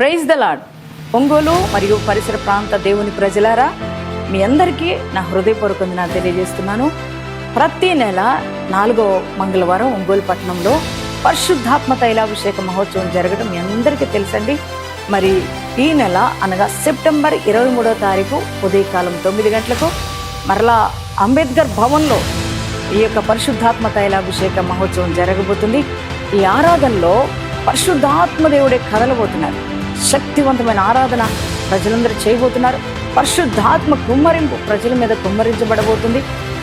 Praise the lord Ongole మరియు పరిసర ప్రాంత దేవుని ప్రజలారా మీ అందరికీ నా హృదయపూర్వక నాకు తెలియజేస్తున్నాను. ప్రతి నెల నాలుగో మంగళవారం ఒంగోలు పట్టణంలో పరిశుద్ధాత్మ తైలాభిషేక మహోత్సవం జరగడం మీ అందరికీ తెలుసండి. మరి ఈ నెల అనగా సెప్టెంబర్ ఇరవై మూడో తారీఖు ఉదయకాలం తొమ్మిది గంటలకు మరలా అంబేద్కర్ భవన్లో ఈ యొక్క పరిశుద్ధాత్మ తైలాభిషేక మహోత్సవం జరగబోతుంది. ఈ ఆరాధనలో పరిశుద్ధాత్మ దేవుడే కదలబోతున్నారు. శక్తివంతమైన ఆరాధన ప్రజలందరూ చేయబోతున్నారు. పరిశుద్ధాత్మ కుమ్మరింపు ప్రజల మీద కుమ్మరించబడబోతుంది.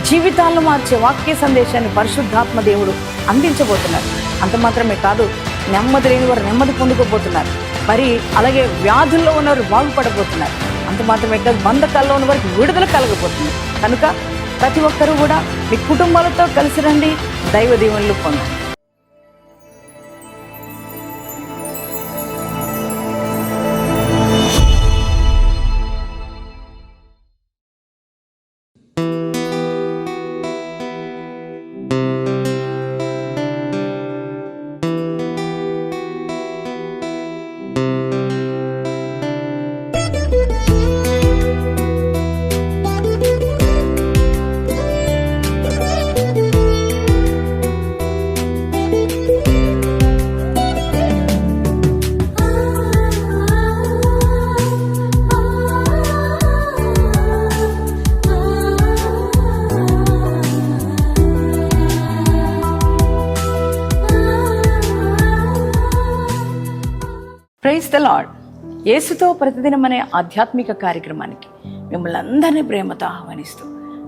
జీవితాలను మార్చే వాక్య సందేశాన్ని పరిశుద్ధాత్మ దేవుడు అందించబోతున్నారు. అంత మాత్రమే కాదు నెమ్మది లేని వారు నెమ్మది పొందుకోబోతున్నారు. మరి అలాగే వ్యాధుల్లో ఉన్నవారు బాగుపడబోతున్నారు. అంత మాత్రమే కాదు బంధకాల్లో ఉన్న వారికి విడుదల కలగబోతుంది. కనుక ప్రతి ఒక్కరూ కూడా మీ కుటుంబాలతో కలిసి రండి దైవ దీవెనలు పొందండి. Praise the Lord యేసుతో ప్రతిదినం అనే ఆధ్యాత్మిక కార్యక్రమానికి మిమ్మల్ని అందరినీ ప్రేమతో ఆహ్వానిస్తూ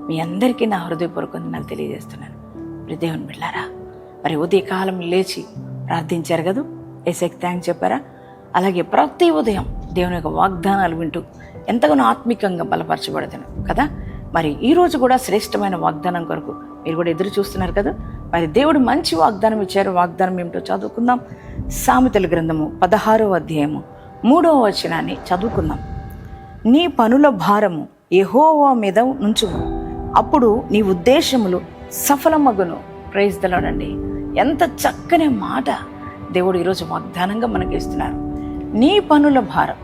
మీ అందరికీ నా హృదయపూర్వక వందనాలు తెలియజేస్తున్నాను. మరి దేవుని బిడ్డారా మరి ఉదయకాలం లేచి ప్రార్థించారు కదా? ఏసైకి థ్యాంక్స్ చెప్పారా? అలాగే ప్రతి ఉదయం దేవుని యొక్క వాగ్దానాలు వింటూ ఎంతగానో ఆత్మికంగా బలపరచబడుతున్నాం కదా? మరి ఈరోజు కూడా శ్రేష్టమైన వాగ్దానం కొరకు మీరు కూడా ఎదురు చూస్తున్నారు కదా? మరి దేవుడు మంచి వాగ్దానం ఇచ్చారు. వాగ్దానం ఏమిటో చదువుకుందాం. సామెతల గ్రంథము పదహారవ అధ్యాయము మూడవ వచనాన్ని చదువుకుందాం. నీ పనుల భారము ఎహోవా మీద నుంచుము. అప్పుడు నీ ఉద్దేశములు సఫలమగును. ప్రైజ్ ఎంత చక్కని మాట దేవుడు ఈరోజు వాగ్దానంగా మనకి ఇస్తున్నారు. నీ పనుల భారం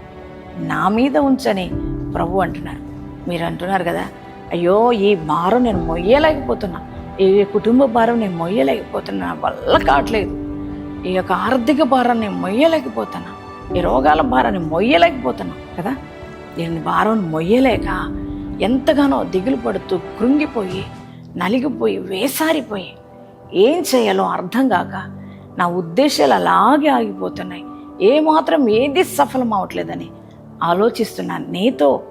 నా మీద ఉంచని ప్రభు అంటున్నారు. మీరు అంటున్నారు కదా అయ్యో ఈ భారం నేను మొయ్యలేకపోతున్నా ఈ కుటుంబ భారం నేను మొయ్యలేకపోతున్నా వల్ల కావట్లేదు. ఈ యొక్క ఆర్థిక భారాన్ని మొయ్యలేకపోతున్నా. ఈ రోగాల భారాన్ని మొయ్యలేకపోతున్నా కదా? దీని భారం మొయ్యలేక ఎంతగానో దిగులు పడుతూ కృంగిపోయి నలిగిపోయి వేసారిపోయి ఏం చేయాలో అర్థం కాక నా ఉద్దేశాలు అలాగే ఆగిపోతున్నాయి. ఏమాత్రం ఏది సఫలం అవట్లేదని ఆలోచిస్తున్న నీతో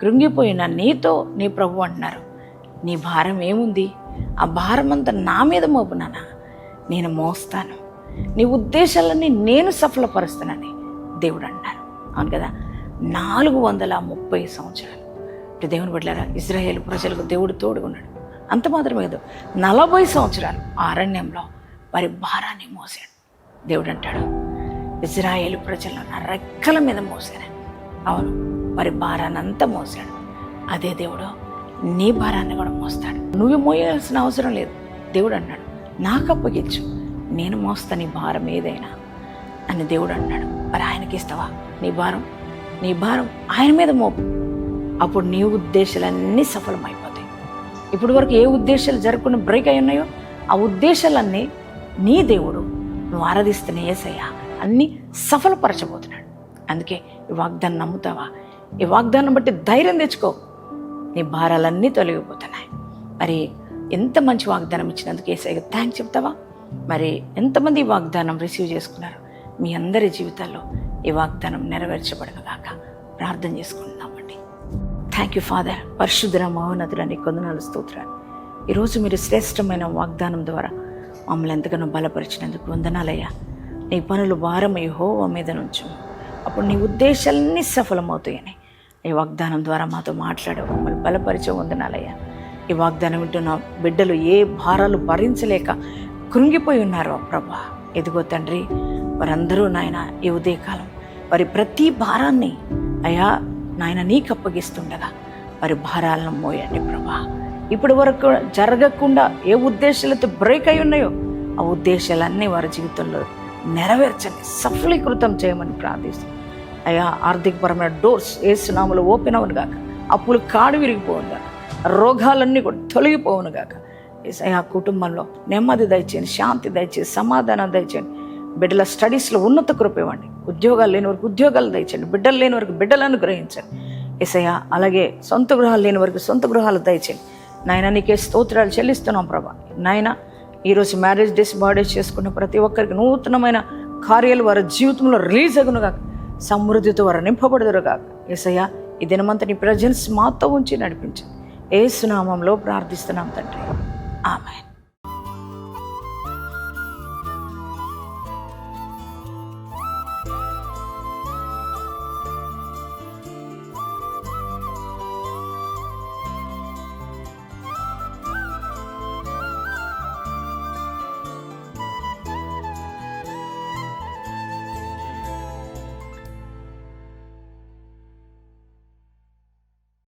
కృంగిపోయిన నీతో నీ ప్రభు అంటున్నారు. నీ భారం ఏముంది? ఆ భారం అంతా నా మీద మోపునానా? నేను మోస్తాను. నీ ఉద్దేశాలన్నీ నేను సఫలపరుస్తానని దేవుడు అంటారు అవును కదా? నాలుగు వందల ముప్పై సంవత్సరాలు. ఇప్పుడు దేవుని బిడ్డారా ఇజ్రాయేల్ ప్రజలకు దేవుడు తోడుకున్నాడు అంత మాత్రమే కాదు నలభై సంవత్సరాలు అరణ్యంలో వారి భారాన్ని మోసాడు దేవుడు అంటాడు ఇజ్రాయేల్ ప్రజలను నా రెక్కల మీద మోసాను అవును వారి భారాన్ని అంతా మోసాడు అదే దేవుడు నీ భారాన్ని కూడా మోస్తాడు. నువ్వు మోయాల్సిన అవసరం లేదు. దేవుడు అన్నాడు నాకు అప్పగించు. నేను మోస్తా నీ భారం ఏదైనా అని దేవుడు అన్నాడు. మరి ఆయనకి ఇస్తావా? నీ భారం? నీ భారం ఆయన మీద మోపు. అప్పుడు నీ ఉద్దేశాలన్నీ సఫలమైపోతాయి. ఇప్పటి వరకు ఏ ఉద్దేశాలు జరగకుండా బ్రేక్ అయి ఉన్నాయో ఆ ఉద్దేశాలన్నీ నీ దేవుడు నువ్వు ఆరాధిస్తున్న ఏసయ్య అన్నీ సఫలపరచబోతున్నాడు. అందుకే ఈ వాగ్దానం నమ్ముతావా? ఈ వాగ్దానం బట్టి ధైర్యం తెచ్చుకో. నీ భారాలన్నీ తొలగిపోతున్నాయి. మరి ఎంత మంచి వాగ్దానం ఇచ్చినందుకు ఏసయ్య థ్యాంక్స్ చెప్తావా? మరి ఎంతమంది వాగ్దానం రిసీవ్ చేసుకున్నారు? మీ అందరి జీవితాల్లో ఈ వాగ్దానం నెరవేర్చబడగాక ప్రార్థన చేసుకుంటున్నామండి థ్యాంక్ యూ ఫాదర్ పరిశుద్ధుల మహోన్నతుల నీ కొందనాలు స్తోత్రాలు. ఈరోజు మీరు శ్రేష్టమైన వాగ్దానం ద్వారా మమ్మల్ని ఎంతగానో బలపరిచినందుకు వందనాలయ్యా. నీ పనులు భారం హోవ మీద నుంచు. అప్పుడు నీ ఉద్దేశాలన్నీ సఫలమవుతాయని ఈ వాగ్దానం ద్వారా మాతో మాట్లాడే మమ్మల్ని బలపరిచే వందనాలయ్యా. ఈ వాగ్దానం వింటున్న బిడ్డలు ఏ భారాలు భరించలేక కృంగిపోయి ఉన్నారు ప్రభా. ఎదుగో తండ్రి వారందరూ నాయన ఈ ఉదయకాలం వారి ప్రతి భారాన్ని అయా నాయన నీకు అప్పగిస్తుండగా వారి భారాలను మోయండి ప్రభా. ఇప్పటి వరకు జరగకుండా ఏ ఉద్దేశాలతో బ్రేక్ అయి ఉన్నాయో ఆ ఉద్దేశాలన్నీ వారి జీవితంలో నెరవేర్చండి సఫలీకృతం చేయమని ప్రార్థిస్తాం అయా ఆర్థికపరమైన డోర్స్ ఏసునాములు ఓపెన్ అవును గాక అప్పులు కాడు విరిగిపోవును గాక రోగాలన్నీ కూడా తొలగిపోవును గాక ఆ కుటుంబంలో నెమ్మది దయచేయండి శాంతి దయచేయండి సమాధానం దయచేయండి. బిడ్డల స్టడీస్లో ఉన్నత కృప ఇవ్వండి. ఉద్యోగాలు లేని వరకు ఉద్యోగాలు దయచండి బిడ్డలు లేని వరకు బిడ్డలను గ్రహించండి ఏసయ్య అలాగే సొంత గృహాలు లేని వరకు సొంత గృహాలు దయచేయండి. నాయన నీకే స్తోత్రాలు చెల్లిస్తున్నాం ప్రభా. నాయన ఈరోజు మ్యారేజ్ డేస్ బర్త్డేస్ చేసుకున్న ప్రతి ఒక్కరికి నూతనమైన కార్యాలు వారి జీవితంలో రిలీజ్ అగునుగా సమృద్ధితో వారు నింపబడదురుగా ఏసయ్య ఈ దినమంతా నీ ప్రజెన్స్ మాతో ఉంచి నడిపించండి. ఏ సునామంలో ప్రార్థిస్తున్నాం తండ్రి. Amen.